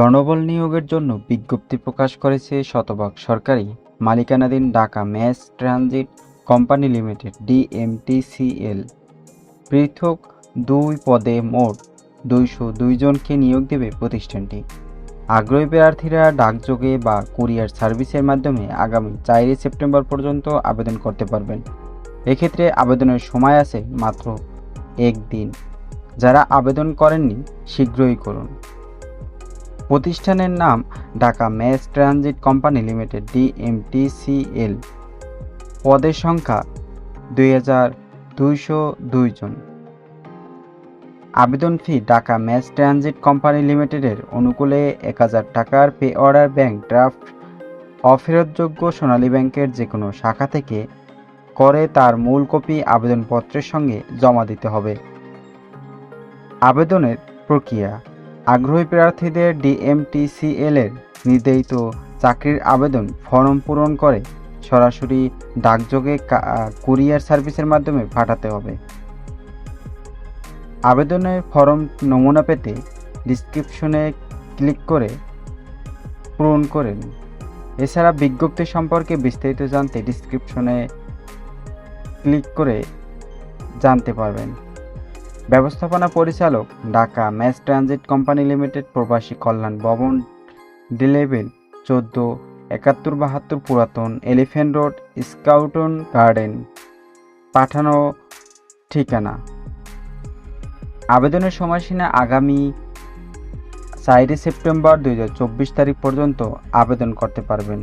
জনবল নিয়োগের জন্য বিজ্ঞপ্তি প্রকাশ করেছে শতভাগ সরকারি মালিকানাধীন Dhaka mass transit company limited, DMTCL. পৃথক দুই পদে মোট দুইশো জনকে নিয়োগ দেবে প্রতিষ্ঠানটি। আগ্রহী প্রার্থীরা ডাকযোগে বা কুরিয়ার সার্ভিসের মাধ্যমে আগামী চারই সেপ্টেম্বর পর্যন্ত আবেদন করতে পারবেন। এক্ষেত্রে আবেদনের সময় আছে মাত্র একদিন। যারা আবেদন করেননি, শীঘ্রই করুন। প্রতিষ্ঠানের নাম Dhaka mass transit company limited, DMTCL. পদের সংখ্যা দুই হাজার দুইশো দুই জন। আবেদন fee Dhaka mass transit company লিমিটেডের অনুকূলে এক হাজার টাকার পে অর্ডার ব্যাংক ড্রাফট অফেরতযোগ্য সোনালী ব্যাংকের যে কোনো শাখা থেকে করে তার মূল কপি আবেদনপত্রের সঙ্গে জমা দিতে হবে। আবেদনের প্রক্রিয়া আগ্রহী প্রার্থীদের ডিএমটিসিএল এর নির্ধারিত চাকরির আবেদন ফর্ম পূরণ করে সরাসরি ডাকযোগে কুরিয়ার সার্ভিসের মাধ্যমে পাঠাতে হবে। আবেদনের ফর্ম নমুনা পেতে ডিসক্রিপশনে ক্লিক করে পূরণ করেন। এছাড়া বিজ্ঞপ্তি সম্পর্কে বিস্তারিত জানতে ডিসক্রিপশনে ক্লিক করে জানতে পারবেন। ব্যবস্থাপনা পরিচালক, Dhaka mass transit company limited প্রবাসী কল্যাণ ভবন ডিলেভেল চোদ্দ, একাত্তর বাহাত্তর পুরাতন এলিফ্যান্ট রোড, স্কাউটন গার্ডেন, পাঠানো ঠিকানা। আবেদনের সময়সীমা আগামী চারই সেপ্টেম্বর দু হাজার চব্বিশ তারিখ পর্যন্ত আবেদন করতে পারবেন।